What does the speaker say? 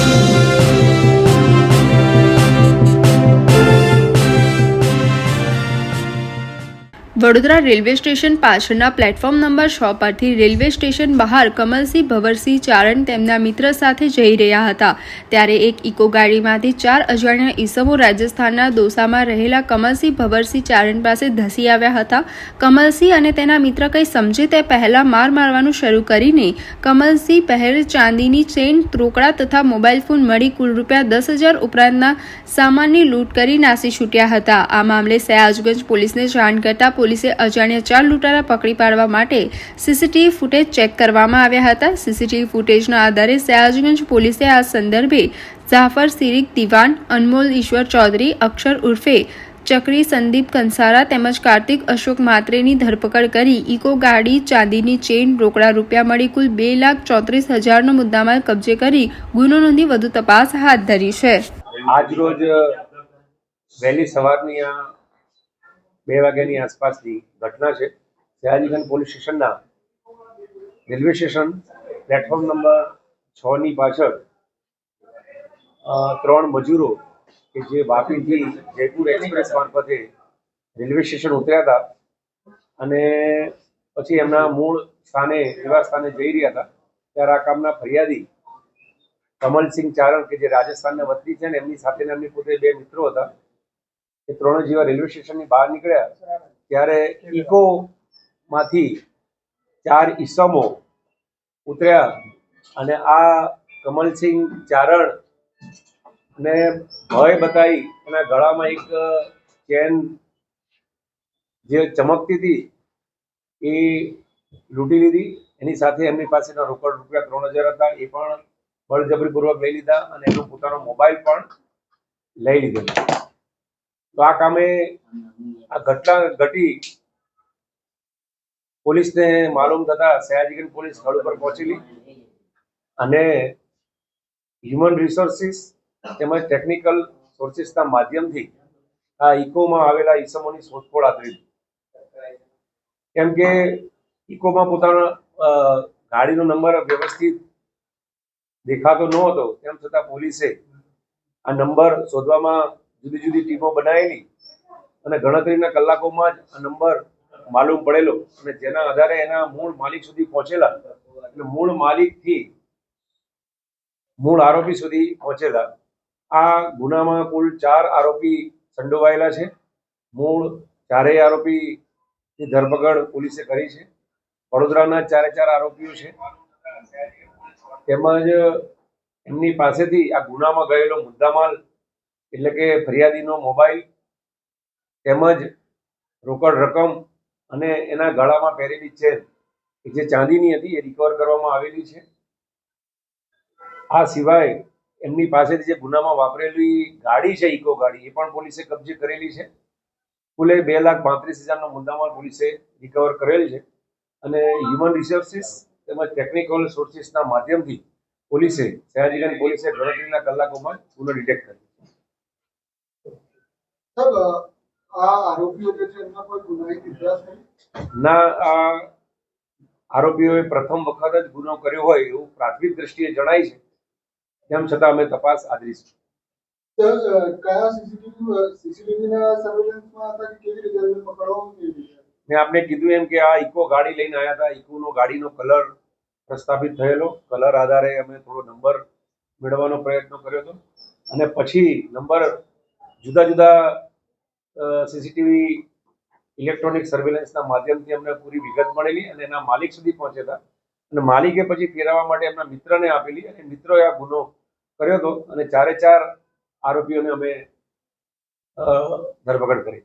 Thank you. Vadodara railway station પાછળના platform number છ પરથી રેલવે સ્ટેશન બહાર કમલસિંહ ભવરસિંહ ચારણ તેમના મિત્ર સાથે જઈ રહ્યા હતા. ત્યારે એક ઇકો ગાડીમાંથી ચાર અજાણ્યા ઈસમો રાજસ્થાનના દોસામાં રહેલા કમલસિંહ ભવરસિંહ ચારણ પાસે ધસી આવ્યા હતા. કમલસિંહ અને તેના મિત્ર કંઈ સમજે તે પહેલાં માર મારવાનું શરૂ કરીને કમલસિંહ પહેલ ચાંદીની ચેન રોકડા તથા મોબાઈલ ફોન મળી કુલ રૂપિયા દસ હજાર ઉપરાંતના સામાનની લૂંટ કરી નાસી છૂટ્યા હતા. આ મામલે સયાજગંજ પોલીસને જાણ કરતા પોલીસે અજાણ્યા ચાર લૂંટારા પકડી પાડવા માટે સીસીટીવી ફૂટેજ ચેક કરવામાં આવ્યા હતા. સીસીટીવી ફૂટેજના આધારે સયાજગંજ પોલીસે આ સંદર્ભે જાફર સિરિક, દિવાન, અનમોલ, ઈશ્વર ચૌધરી, અક્ષર ઉર્ફે, ચક્રી, સંદીપ કંસારા તેમજ કાર્તિક, અશોક માત્રેની ધરપકડ કરી ઇકો ગાડી, ચાંદીની ચેન રોકડા રૂપિયા મળી કુલ બે લાખ ચોત્રીસ હજારનો મુદ્દામાલ કબજે કરી ગુનો નોંધી વધુ તપાસ હાથ ધરી છે. આજ રોજ વહેલી સવારની આ બે વાગ્યાની આસપાસની ઘટના છે. સયાજીગંજ પોલીસ સ્ટેશનના રેલવે સ્ટેશન પ્લેટફોર્મ નંબર છ ની પાછળ ત્રણ મજૂરો કે જે વાપીથી જયપુર એક્સપ્રેસ મારફતે રેલવે સ્ટેશન ઉતર્યા હતા અને પછી એમના મૂળ સ્થાને એવા સ્થાને જઈ રહ્યા હતા. ત્યારે આ કામના ફરિયાદી કમલસિંહ ચારણ, કે જે રાજસ્થાનના વતની છે ને, એમની સાથે એમની પોતે બે મિત્રો હતા. એ ત્રણે જેવા રેલવે સ્ટેશનની બહાર નીકળ્યા, ત્યારે ઇકો માંથી ચાર ઈસમો ઉતર્યા અને આ કમલસિંહ ચારણ ને ભય બતાવી એના ગળામાં એક ચેન જે ચમકતી હતી, એ લૂંટી લીધી. એની સાથે એમની પાસેના રોકડ રૂપિયા ત્રણ હજાર હતા, એ પણ બળજબરીપૂર્વક લઈ લીધા અને એનો પોતાનો મોબાઈલ પણ લઈ લીધો તો આ કામે આ ઘટના ઘટી. પોલીસને માલુમ થતા સયાજીગંજ પોલીસ સ્થળ ઉપર પહોંચેલી અને હ્યુમન રિસોર્સિસ તેમજ ટેકનિકલ સોર્સિસના માધ્યમથી આ ઇકોમાં આવેલા ઈસમોની શોધખોળ આદરી કેમ કે ઇકોમાં પોતાના ગાડીનો નંબર વ્યવસ્થિત દેખાતો ન હતો તેમ છતાં પોલીસે આ નંબર શોધવામાં જુદી જુદી ટીમો બનાવેલી અને ગણતરીના કલાકોમાં જ નંબર માલુમ પડેલો અને જેના આધારે એના મૂળ માલિક સુધી પહોંચેલા. અને મૂળ માલિકથી મૂળ આરોપી સુધી પહોંચેલા. આ ગુનામાં કુલ ચાર આરોપી સંડોવાયેલા છે. મૂળ ચારેય આરોપીની ધરપકડ પોલીસે કરી છે. વડોદરાના ચારે ચાર આરોપીઓ છે. તેમજ એમની પાસેથી આ ગુનામાં ગયેલો મુદ્દામાલ એટલે કે ફરિયાદીનો મોબાઈલ તેમજ રોકડ રકમ અને એના ગળામાં પહેરેલી ચેન, કે જે ચાંદીની હતી એ રિકવર કરવામાં આવેલી છે. આ સિવાય એમની પાસેથી જે ગુનામાં વાપરેલી ગાડી છે, ઇકો ગાડી, એ પણ પોલીસે કબજે કરેલી છે. કુલે બે લાખ પાંત્રીસ હજારનો મુદ્દામાલ પોલીસે રિકવર કરેલ છે અને હ્યુમન રિસોર્સિસ તેમજ ટેકનિકલ સોર્સિસના માધ્યમથી પોલીસે, સયાજીગંજ પોલીસે ગણતરીના કલાકોમાં પુનઃ ડિટેક્ટ કર્યો. સાહેબ આ આરોપીઓ જે છે એમના કોઈ ગુનાહિત ઇતિહાસ છે ના આ આરોપીઓએ પ્રથમ વખત જ ગુનો કર્યો હોય એવું પ્રાથમિક દ્રષ્ટિએ જણાય છે. તેમ છતાં અમે તપાસ આદરીશું મેં આપને કીધું એમ કે આ ઇકો ગાડી લઈને આવ્યા હતા. ઇકોનો ગાડીનો કલર પ્રસ્થાપિત થયેલો. કલર આધારે અમે થોડો નંબર મેળવવાનો પ્રયત્ન કર્યો હતો. અને પછી નંબર જુદા જુદા સીસીટીવી ઇલેક્ટ્રોનિક સર્વેલન્સના માધ્યમથી અમને પૂરી વિગત મળેલી અને એના માલિક સુધી પહોંચેલા અને માલિકે પછી ફેરવવા માટે એમના મિત્રને આપેલી અને મિત્રોએ આ ગુનો કર્યો હતો અને ચારે ચાર આરોપીઓને અમે ધરપકડ કરી.